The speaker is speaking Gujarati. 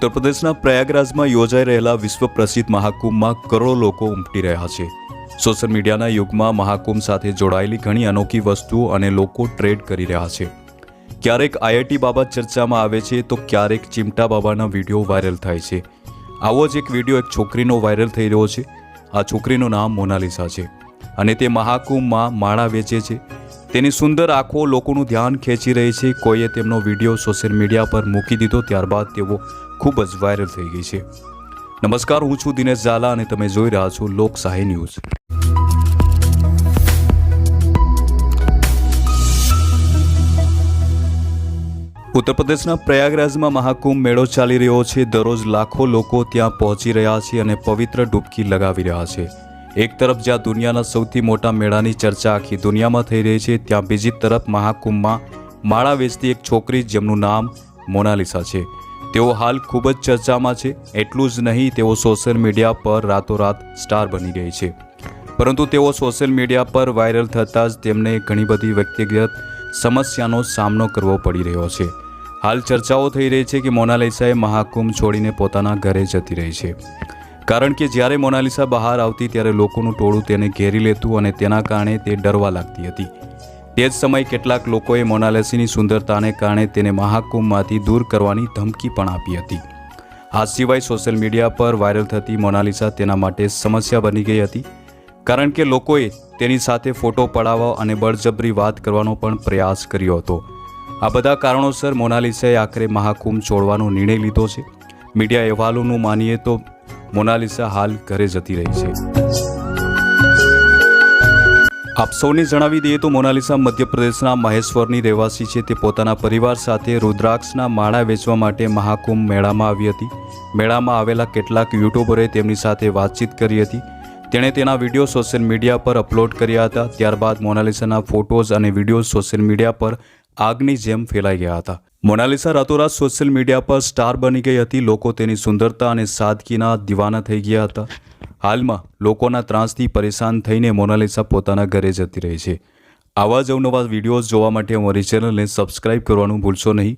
ઉત્તર પ્રદેશના પ્રયાગરાજમાં યોજાઈ રહેલા વિશ્વ પ્રસિદ્ધ મહાકુંભમાં કરોડો લોકો ઉમટી રહ્યા છે. સોશિયલ મીડિયાના યુગમાં મહાકુંભ સાથે જોડાયેલી ઘણી અનોખી વસ્તુઓ અને લોકો ટ્રેડ કરી રહ્યા છે. ક્યારેક આઈઆઈટી બાબત ચર્ચામાં આવે છે તો ક્યારેક ચિમટા બાબાના વીડિયો વાયરલ થાય છે. આવો જ એક વીડિયો એક છોકરીનો વાયરલ થઈ રહ્યો છે. આ છોકરીનું નામ મોનાલિસા છે અને તે મહાકુંભમાં માળા વેચે છે. તેની સુંદર આંખો લોકોનું ધ્યાન ખેંચી રહી છે. કોઈએ તેમનો વીડિયો સોશિયલ મીડિયા પર મૂકી દીધો, ત્યારબાદ તેઓ ખૂબ જ વાયરલ થઈ ગઈ છે. નમસ્કાર, હું છું દિનેશ ઝાલા અને તમે જોઈ રહ્યા છો લોકશાહી ન્યૂઝ. ઉત્તર પ્રદેશના પ્રયાગરાજમાં મહાકુંભ મેળો ચાલી રહ્યો છે. દરરોજ લાખો લોકો ત્યાં પહોંચી રહ્યા છે અને પવિત્ર ડૂબકી લગાવી રહ્યા છે. એક તરફ જ્યાં દુનિયાના સૌથી મોટા મેળાની ચર્ચા આખી દુનિયામાં થઈ રહી છે, ત્યાં બીજી તરફ મહાકુંભમાં માળા વેચતી એક છોકરી જેમનું નામ મોનાલિસા છે. તેઓ હાલ ખૂબ જ ચર્ચામાં છે, એટલું જ નહીં, તેઓ સોશિયલ મીડિયા પર રાતોરાત સ્ટાર બની ગઈ છે. પરંતુ તેઓ સોશિયલ મીડિયા પર વાયરલ થતાં જ તેમને ઘણી બધી વ્યક્તિગત સમસ્યાનો સામનો કરવો પડી રહ્યો છે. હાલ ચર્ચાઓ થઈ રહી છે કે મોનાલિસાએ મહાકુંભ છોડીને પોતાના ઘરે જતી રહી છે. કારણ કે જ્યારે મોનાલિસા બહાર આવતી ત્યારે લોકોનું ટોળું તેને ઘેરી લેતું અને તેના કારણે તે ડરવા લાગતી હતી. તે જ સમયે કેટલાક લોકોએ મોનાલિસીની સુંદરતાને કારણે તેને મહાકુંભમાંથી દૂર કરવાની ધમકી પણ આપી હતી. આ સિવાય સોશિયલ મીડિયા પર વાયરલ થતી મોનાલિસા તેના માટે સમસ્યા બની ગઈ હતી, કારણ કે લોકોએ તેની સાથે ફોટો પડાવવા અને બળજબરી વાત કરવાનો પણ પ્રયાસ કર્યો હતો. આ બધા કારણોસર મોનાલિસાએ આખરે મહાકુંભ છોડવાનો નિર્ણય લીધો છે. મીડિયા અહેવાલોનું માનીએ તો મોનાલિસા હાલ ઘરે જતી રહી છે. આપ સૌને જણાવી દઈએ તો મોનાલિસા મધ્યપ્રદેશના મહેશ્વરની રહેવાસી છે. તે પોતાના પરિવાર સાથે રુદ્રાક્ષના માળા વેચવા માટે મહાકુંભ મેળામાં આવી હતી. મેળામાં આવેલા કેટલાક યુટ્યુબરે તેમની સાથે વાતચીત કરી હતી. તેણે તેના વીડિયો સોશિયલ મીડિયા પર અપલોડ કર્યા હતા. ત્યારબાદ મોનાલિસાના ફોટોઝ અને વીડિયો સોશિયલ મીડિયા પર આગની જેમ ફેલાઈ ગયા હતા. મોનાલિસા રાતોરાત સોશિયલ મીડિયા પર સ્ટાર બની ગઈ હતી. લોકો તેની સુંદરતા અને સાદગીના દીવાના થઈ ગયા હતા. હાલમાં લોકોના ત્રાસથી પરેશાન થઈને મોનાલિસા પોતાના ઘરે જતી રહી છે. આવા જ અવનવા વિડીયોઝ જોવા માટે અમારી ચેનલને સબસ્ક્રાઇબ કરવાનું ભૂલશો નહીં.